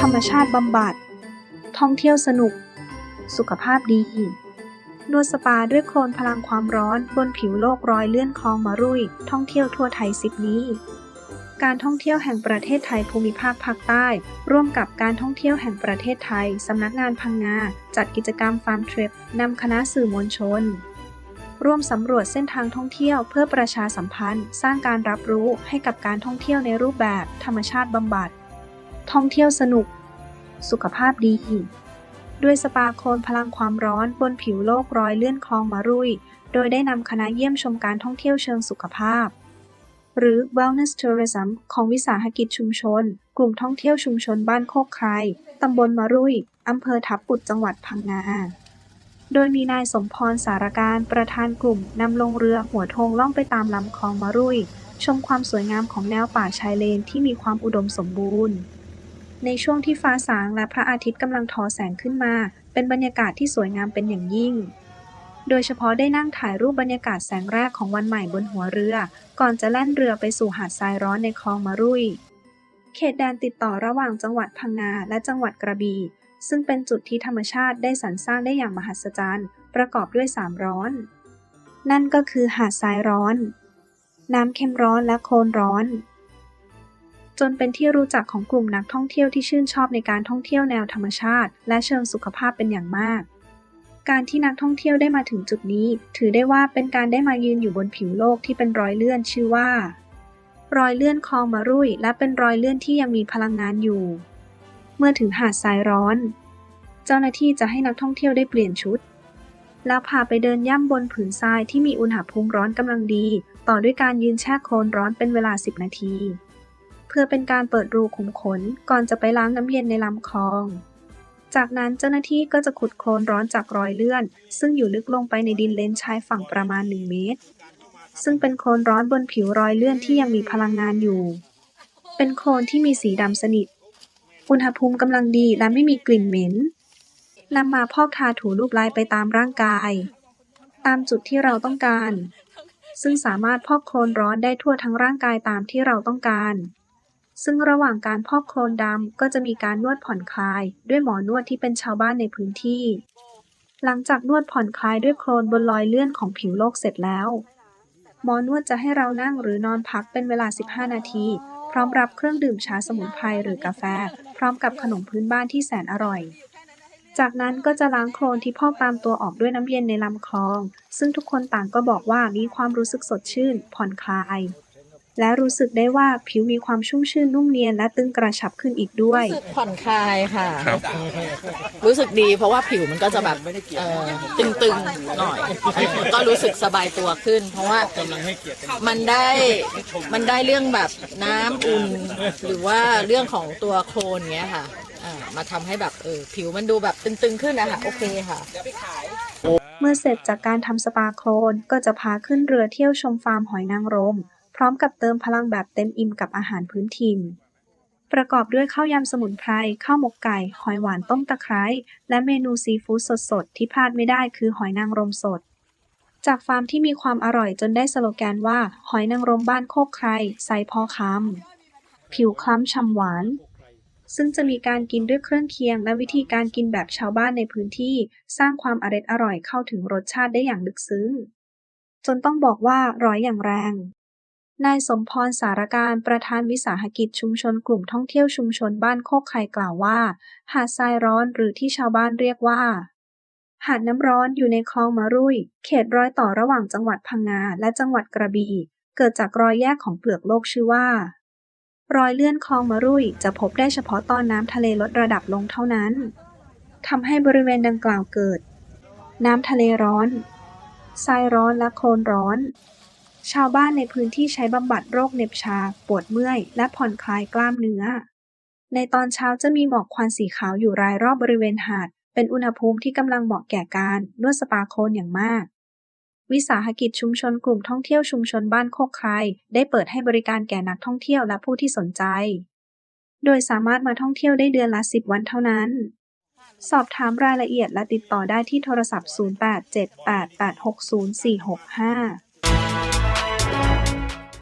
ธรรมชาติบำบัด ท่องเที่ยวสนุก สุขภาพดี นวดสปาด้วยโคลนพลังความร้อนบนผิวโลกรอยเลื่อนคลองมารุย ท่องเที่ยวทั่วไทยสิบนี้การท่องเที่ยวแห่งประเทศไทยภูมิภาคภาคใต้ ร่วมกับการท่องเที่ยวแห่งประเทศไทย สำนักงานพังงา จัดกิจกรรมฟาร์มทริปนำคณะสื่อมวลชน ร่วมสำรวจเส้นทางท่องเที่ยวเพื่อประชาสัมพันธ์ สร้างการรับรู้ให้กับการท่องเที่ยวในรูปแบบธรรมชาติบำบัด ท่องเที่ยวสนุก สุขภาพดี ด้วยสปาโคลนพลังความร้อนบนผิวโลกรอยเลื่อนคลองมารุย โดยได้นำคณะเยี่ยมชมการท่องเที่ยวเชิงสุขภาพ หรือ Wellness Tourism ของวิสาหกิจชุมชน กลุ่มท่องเที่ยวชุมชนบ้านโคกไครตำบลมารุยอำเภอทับปุดจังหวัดพังงาโดยมีนายสมพรสารการประธานกลุ่มนำลงเรือหัวธงล่องไปตามลำคลองมารุย ชมความสวยงามของแนวป่าชายเลนที่มีความอุดมสมบูรณ์ ในช่วงที่ฟ้าสางและพระอาทิตย์กำลังทอแสงขึ้นมา เป็นบรรยากาศที่สวยงามเป็นอย่างยิ่ง โดยเฉพาะได้นั่งถ่ายรูปบรรยากาศแสงแรกของวันใหม่บนหัวเรือ ก่อนจะแล่นเรือไปสู่หาดทรายร้อนในคลองมารุยเขตแดนติดต่อระหว่างจังหวัดพังงาและจังหวัดกระบี่ซึ่งเป็นจุดที่ธรรมชาติได้สรรสร้างได้อย่างมหัศจรรย์ ประกอบด้วยสามร้อน นั่นก็คือหาดทรายร้อน น้ำเค็มร้อนและโคลนร้อน จนเป็นที่รู้จักของกลุ่มนักท่องเที่ยวที่ชื่นชอบในการท่องเที่ยวแนวธรรมชาติ และเชิงสุขภาพเป็นอย่างมาก การที่นักท่องเที่ยวได้มาถึงจุดนี้ ถือได้ว่าเป็นการได้มายืนอยู่บนผิวโลกที่เป็นรอยเลื่อนชื่อว่า รอยเลื่อนคลองมารุยและเป็นรอยเลื่อนที่ยังมีพลังงานอยู่ เมื่อถึงหาดทรายร้อน เจ้าหน้าที่จะให้นักท่องเที่ยวได้เปลี่ยนชุดแล้วพาไปเดินย่ำบนผืนทรายที่มีอุณหภูมิร้อนกำลังดี ต่อด้วยการยืนแช่โคลนร้อนเป็นเวลา 10 นาที เพื่อเป็นการเปิดรูขุมขนก่อนจะไปล้างน้ำเย็นในลำคลอง จากนั้นเจ้าหน้าที่ก็จะขุดโคลนร้อนจากรอยเลื่อน ซึ่งอยู่ลึกลงไปในดินเลนชายฝั่งประมาณ 1 เมตร ซึ่งเป็นโคลนร้อนบนผิวรอยเลื่อนที่ยังมีพลังงานอยู่ เป็นโคลนที่มีสีดำสนิท อุณหภูมิกำลังดีและไม่มีกลิ่นเหม็นนำมาพอกทาถูรูปลายไปตามร่างกาย ตามจุดที่เราต้องการ ซึ่งสามารถพอกโคลนร้อนได้ทั่วทั้งร่างกายตามที่เราต้องการ ซึ่งระหว่างการพอกโคลนดำก็จะมีการนวดผ่อนคลาย ด้วยหมอนวดที่เป็นชาวบ้านในพื้นที่ หลังจากนวดผ่อนคลายด้วยโคลนบนรอยเลื่อนของผิวโลกเสร็จแล้ว หมอนวดจะให้เรานั่งหรือนอนพักเป็นเวลา 15 นาที พร้อมรับเครื่องดื่มชาสมุนไพรหรือกาแฟ พร้อมกับขนมพื้นบ้านที่แสนอร่อย จากนั้นก็จะล้างโคลนที่พอกตามตัวออกด้วยน้ำเย็นในลำคลอง ซึ่งทุกคนต่างก็บอกว่ามีความรู้สึกสดชื่น ผ่อนคลาย และรู้สึกได้ว่าผิวมีความชุ่มชื่นนุ่มเนียนและตึงกระชับขึ้นอีกด้วย รู้สึกผ่อนคลายค่ะ ครับ รู้สึกดีเพราะว่าผิวมันก็จะแบบเอ่อตึงๆหน่อย ก็รู้สึกสบายตัวขึ้น เพราะว่ามันได้มันได้เรื่องแบบน้ำอุ่น หรือว่าเรื่องของตัวโคลนเงี้ยค่ะอ่ามาทำให้แบบเออผิวมันดูแบบตึงๆขึ้นนะคะโอเคค่ะ เมื่อเสร็จจากการทำสปาโคลนก็จะพาขึ้นเรือเที่ยวชมฟาร์มหอยนางรมพ ร้อมกับเติมพลังแบบเต็มอิ่มกับอาหารพื้นถิ่น ประกอบด้วยข้าวยำสมุนไพร ข้าวหมกไก่ หอยหวานต้มตะไคร้ และเมนูซีฟู้ดสดๆ ที่พลาดไม่ได้คือหอยนางรมสด จากฟาร์มที่มีความอร่อยจนได้สโลแกนว่า หอยนางรมบ้านโคกใครใสพอคำผิวคล้ำฉ่ำหวานซึ่งจะมีการกินด้วยเครื่องเคียง และวิธีการกินแบบชาวบ้านในพื้นที่ สร้างความอร็ดอร่อยเข้าถึงรสชาติได้อย่างลึกซึ้ง จนต้องบอกว่าร้อยอย่างแรง นายสมพร สารการ ประธานวิสาหกิจชุมชนกลุ่มท่องเที่ยวชุมชนบ้านโคกไข่กล่าวว่า หาดทรายร้อนหรือที่ชาวบ้านเรียกว่า หาดน้ำร้อนอยู่ในคลองมารุยเขตรอยต่อระหว่างจังหวัดพังงาและจังหวัดกระบี่ เกิดจากรอยแยกของเปลือกโลกชื่อว่า รอยเลื่อนคลองมารุยจะพบได้เฉพาะตอนน้ำทะเลลดระดับลงเท่านั้นทำให้บริเวณดังกล่าวเกิด น้ำทะเลร้อนทรายร้อนและโคลนร้อน ชาวบ้านในพื้นที่ใช้บำบัดโรคเหน็บชา ปวดเมื่อย และผ่อนคลายกล้ามเนื้อ ในตอนเช้าจะมีหมอกควันสีขาวอยู่รายรอบบริเวณหาด เป็นอุณหภูมิที่กำลังเหมาะแก่การนวดสปาโคลนอย่างมาก วิสาหกิจชุมชนกลุ่มท่องเที่ยวชุมชนบ้านโคกไครได้เปิดให้บริการแก่นักท่องเที่ยวและผู้ที่สนใจ โดยสามารถมาท่องเที่ยวได้เดือนละ 10 วันเท่านั้นสอบถามรายละเอียดและติดต่อได้ที่โทรศัพท์ 0878860465